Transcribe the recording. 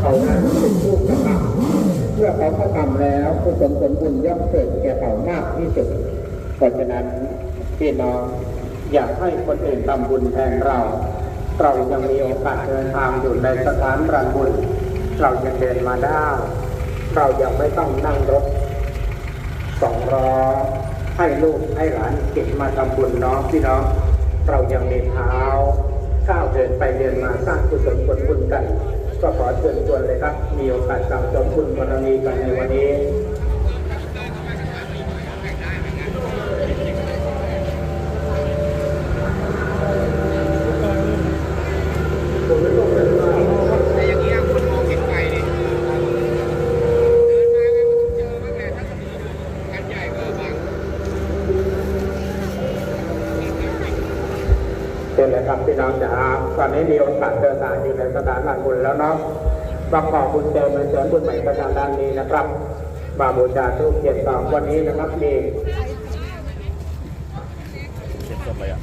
เขานั้นเป็นผู้กระทำเมื่อเขากระทำแล้วกุศลผลบุญย่อมเกิดแก่เขามากที่สุด เพราะฉะนั้นพี่น้องอยากให้คนอื่นทำบุญแทนเรา เรายังมีโอกาสเดินทางอยู่ในสถานรันบุญ เรายังเดินมาได้ เรายังไม่ต้องนั่งรถสองล้อให้ลูกให้หลานเก็บมาทำบุญน้องพี่น้อง เรายังมีเท้าก้าวเดินไปเดินมาสร้างกุศลผลบุญกัน ก็ขอเชิญชวนเลยครับ มีโอกาสสั่งสมคุณบารมีกันในวันนี้ แต่อย่างเงี้ยคนมองเห็นไกลดิเดินมาไงมันเจอบ้างแหละถ้ามีกันใหญ่ก็บาง เป็นเลยครับพี่น้องจ๋าตอนนี้มีโอกาสเดินทางอยู่ในสถานบันบุญแล้วเนาะมาขอบุญเติมในเสริมบุญใหม่ประจำด้านนี้นะครับมาบูชาทุกเกียรติสองวันนี้นะครับมีเช็ดสดเลยอะ